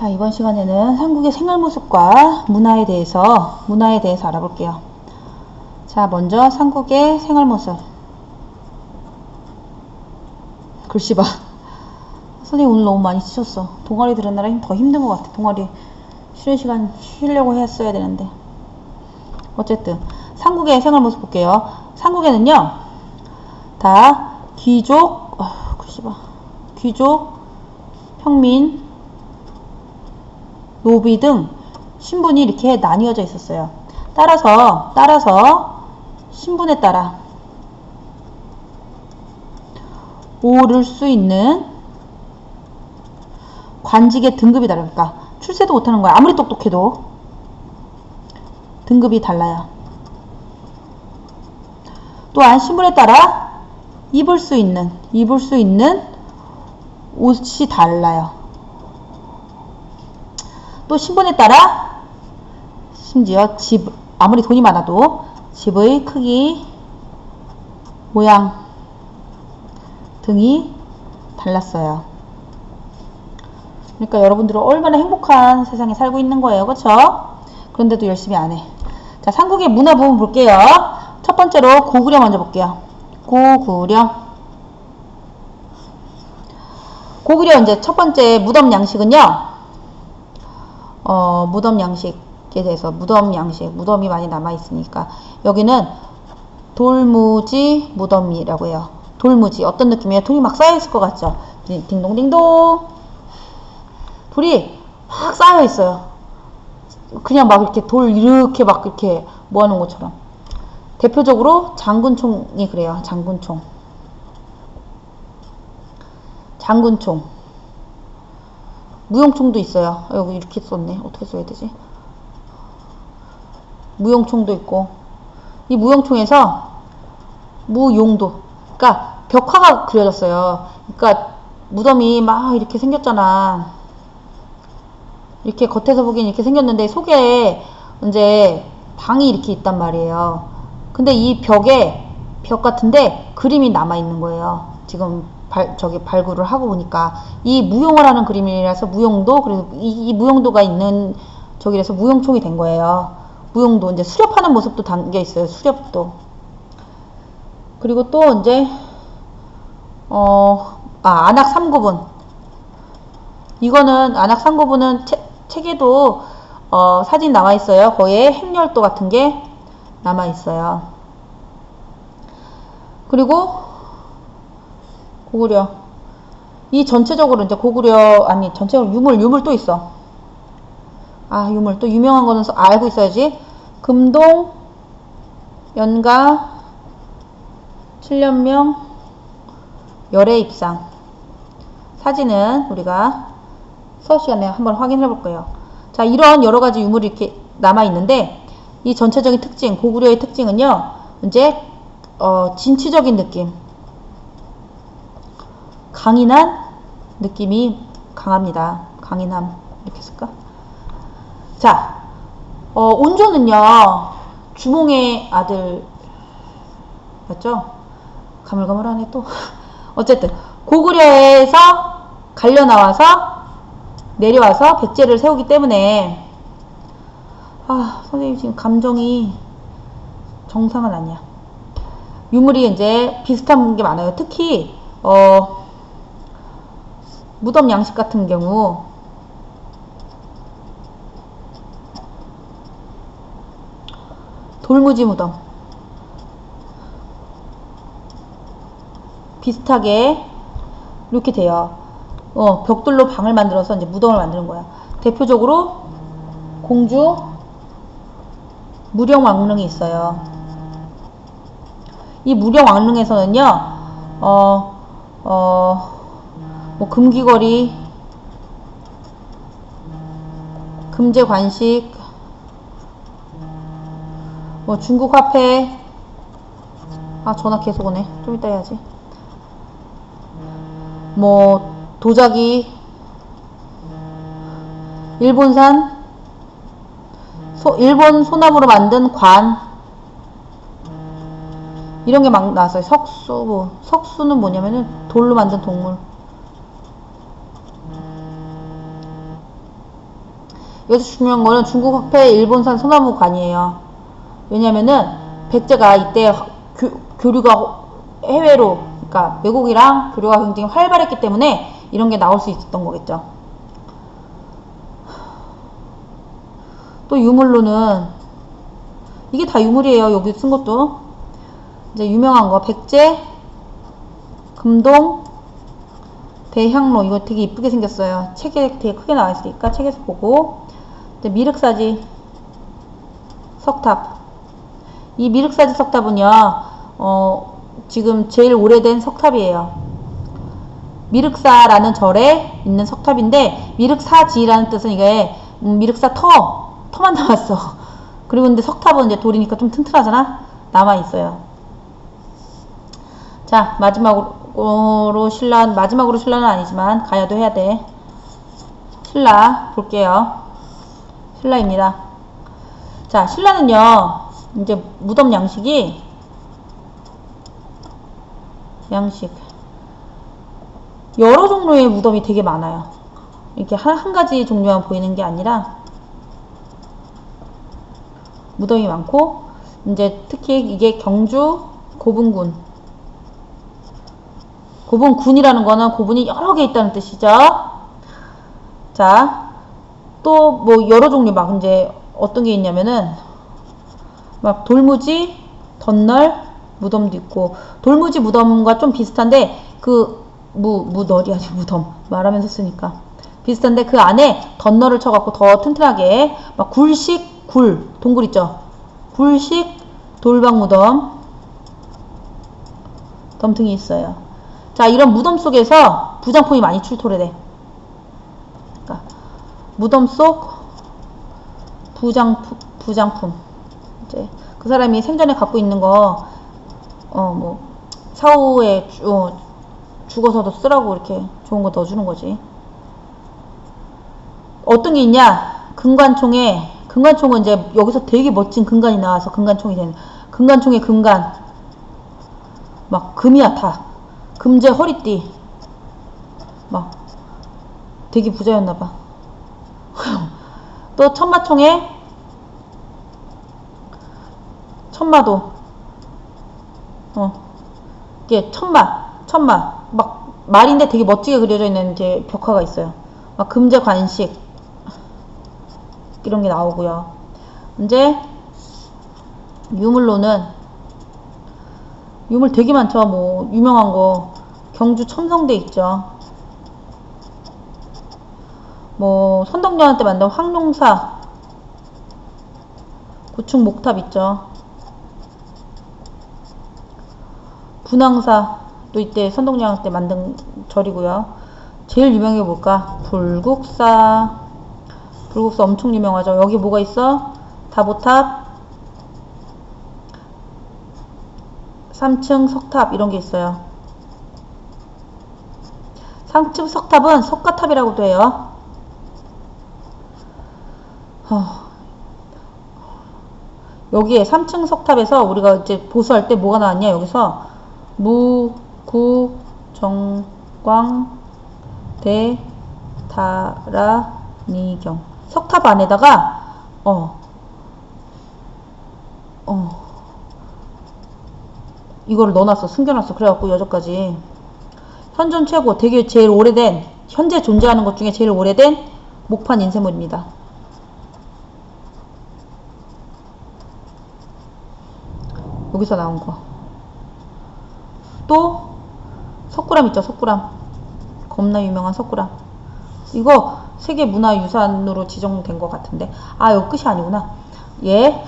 자, 이번 시간에는 한국의 생활 모습과 문화에 대해서, 문화에 대해서 알아볼게요. 자, 먼저 삼국의 생활 모습. 글씨 봐. 선생님 오늘 너무 많이 치셨어. 동아리 날에 더 힘든 것 같아. 동아리 쉬는 시간 쉬려고 했어야 되는데. 어쨌든 삼국의 생활 모습 볼게요. 삼국에는요, 다 귀족, 어, 글씨 봐. 귀족, 평민, 노비 등 신분이 이렇게 나뉘어져 있었어요. 따라서 따라서 신분에 따라 오를 수 있는 관직의 등급이 다르니까 출세도 못하는 거야. 아무리 똑똑해도 등급이 달라요. 또한 신분에 따라 입을 수 있는 입을 수 있는 옷이 달라요. 또 신분에 따라 심지어 집 아무리 돈이 많아도 집의 크기, 모양 등이 달랐어요. 그러니까 여러분들은 얼마나 행복한 세상에 살고 있는 거예요. 그렇죠? 그런데도 열심히 안 해. 자, 삼국의 문화 부분 볼게요. 첫 번째로 고구려 먼저 볼게요. 고구려. 고구려 이제 첫 번째 무덤 양식은요. 어, 무덤 양식에 대해서 무덤 양식, 무덤이 많이 남아 있으니까 여기는 돌무지 무덤이라고 해요. 돌무지 어떤 느낌이에요? 돌이 막 쌓여 있을 것 같죠? 딩동딩동 돌이 막 쌓여 있어요. 그냥 막 이렇게 돌 이렇게 막 이렇게 모아놓은 것처럼. 대표적으로 장군총이 그래요. 장군총. 장군총. 무용총도 있어요. 아, 여기 이렇게 썼네. 어떻게 써야 되지? 무용총도 있고. 이 무용총에서 무용도. 그러니까 벽화가 그려졌어요. 그러니까 무덤이 막 이렇게 생겼잖아. 이렇게 겉에서 보기엔 이렇게 생겼는데 속에 이제 방이 이렇게 있단 말이에요. 근데 이 벽에 벽 같은데 그림이 남아 있는 거예요. 지금 발, 저기 발굴을 하고 보니까 이 무용을 하는 그림이라서 무용도 그래서 이, 이 무용도가 있는 저기라서 무용총이 된 거예요. 무용도 이제 수렵하는 모습도 담겨 있어요. 수렵도. 그리고 또 이제 어, 아, 안악 3구분. 이거는 안악 3구분은 책, 책에도 어, 사진 나와 있어요. 거기에 행렬도 같은 게 남아 있어요. 그리고 고구려. 이 전체적으로 이제 고구려 아니 전체적으로 유물 유물 또 있어. 아 유물 또 유명한 거는 알고 있어야지. 금동 연가 7년명 열애 입상 사진은 우리가 수업 시간에 한번 확인해 볼 거예요. 자 이런 여러 가지 유물이 이렇게 남아 있는데 이 전체적인 특징 고구려의 특징은요. 이제 어, 진취적인 느낌 강인한 느낌이 강합니다. 강인함 이렇게 쓸까? 자, 어, 온조는요 주몽의 아들 맞죠? 가물가물하네 또. 어쨌든 고구려에서 갈려 나와서 내려와서 백제를 세우기 때문에 아 선생님 지금 감정이 정상은 아니야. 유물이 이제 비슷한 게 많아요. 특히 어, 무덤 양식 같은 경우 돌무지 무덤 비슷하게 이렇게 돼요. 어, 벽돌로 방을 만들어서 이제 무덤을 만드는 거야. 대표적으로 공주 무령 왕릉이 있어요. 이 무령 왕릉에서는요, 어, 어, 뭐 금귀걸이, 금제 관식, 뭐 중국 화폐, 아 전화 계속 오네. 좀 이따 해야지. 뭐 도자기, 일본산, 소, 일본 소나무로 만든 관 이런 게 막 나왔어요. 석수, 뭐 석수는 뭐냐면은 돌로 만든 동물. 여기서 중요한 거는 중국 화폐 일본산 소나무 관이에요. 왜냐면은 백제가 이때 교, 교류가 해외로, 그러니까 외국이랑 교류가 굉장히 활발했기 때문에 이런 게 나올 수 있었던 거겠죠. 또 유물로는 이게 다 유물이에요. 여기 쓴 것도 이제 유명한 거 백제, 금동, 대향로 이거 되게 이쁘게 생겼어요. 책에 되게 크게 나와 있으니까 책에서 보고 미륵사지 석탑 이 미륵사지 석탑은요 어, 지금 제일 오래된 석탑이에요. 미륵사라는 절에 있는 석탑인데 미륵사지라는 뜻은 이게 음, 미륵사 터 터만 남았어. 그리고 근데 석탑은 이제 돌이니까 좀 튼튼하잖아. 남아 있어요. 자 마지막으로 신라 마지막으로 신라는 아니지만 가야도 해야 돼. 신라 볼게요. 신라입니다. 자 신라는요 이제 무덤 양식이 양식 여러 종류의 무덤이 되게 많아요. 이렇게 한, 한 가지 종류만 보이는 게 아니라 무덤이 많고 이제 특히 이게 경주 고분군 고분군이라는 거는 고분이 여러 개 있다는 뜻이죠. 자, 또 뭐 여러 종류 막 이제 어떤 게 있냐면은 막 돌무지, 덧널 무덤도 있고. 돌무지 무덤과 좀 비슷한데 그 무, 무널이 아니고 무덤. 말하면서 쓰니까. 비슷한데 그 안에 덧널을 쳐갖고 더 튼튼하게 막 굴식 굴 동굴 있죠? 굴식 돌방 무덤. 덤등이 있어요. 자 이런 무덤 속에서 부장품이 많이 출토를 해 무덤 속 부장품 부장품 이제 그 사람이 생전에 갖고 있는 거 어 뭐 사후에 주- 어, 죽어서도 쓰라고 이렇게 좋은 거 넣어주는 거지. 어떤 게 있냐? 금관총에 금관총은 이제 여기서 되게 멋진 금관이 나와서 금관총이 되는 금관총의 금관 막 금이야 다 금제 허리띠 막 되게 부자였나 봐. 또 천마총에 천마도 어 이게 천마 천마 막 말인데 되게 멋지게 그려져 있는 이제 벽화가 있어요. 막 금제 관식 이런 게 나오고요. 이제 유물로는 유물 되게 많죠. 뭐 유명한 거 경주 첨성대 있죠. 뭐 선덕여왕 때 만든 황룡사 고충 목탑 있죠. 분황사도 이때 선덕여왕 때 만든 절이고요. 제일 유명한 게 뭘까? 불국사. 불국사 엄청 유명하죠. 여기 뭐가 있어? 다보탑, 3층 석탑 이런 게 있어요. 3층 석탑은 석가탑이라고도 해요. 어, 여기에 3층 석탑에서 우리가 이제 보수할 때 뭐가 나왔냐 여기서? 무, 구, 정, 광, 대, 다라, 니경. 석탑 안에다가 어, 어, 이거를 넣어놨어 숨겨놨어 그래갖고 여기까지. 현존 최고 되게 제일 오래된 현재 존재하는 것 중에 제일 오래된 목판 인쇄물입니다. 여기서 나온 거. 또 석굴암 있죠, 석굴암. 겁나 유명한 석굴암. 이거 세계 문화유산으로 지정된 것 같은데. 아, 이거 끝이 아니구나. 예.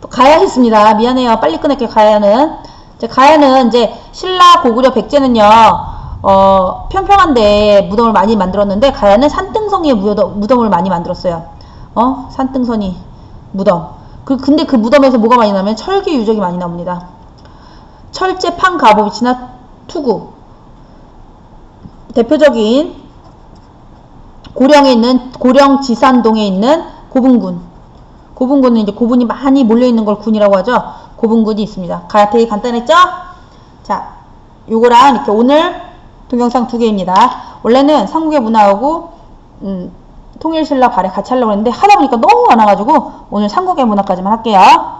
또 가야 있습니다. 미안해요. 빨리 끊을게요, 가야는. 이제 가야는 이제 신라 고구려 백제는요, 어, 평평한데 무덤을 많이 만들었는데, 가야는 산등성이의 무덤, 무덤을 많이 만들었어요. 어? 산등선이 무덤. 그, 근데 그 무덤에서 뭐가 많이 나면 철기 유적이 많이 나옵니다. 철제 판 가보비치나 투구. 대표적인 고령에 있는, 고령 지산동에 있는 고분군. 고분군은 이제 고분이 많이 몰려있는 걸 군이라고 하죠. 고분군이 있습니다. 가, 되게 간단했죠? 자, 요거랑 이렇게 오늘 동영상 두 개입니다. 원래는 삼국의 문화하고, 음, 통일신라 발에 같이 하려고 했는데 하다 보니까 너무 많아가지고 오늘 삼국의 문화까지만 할게요.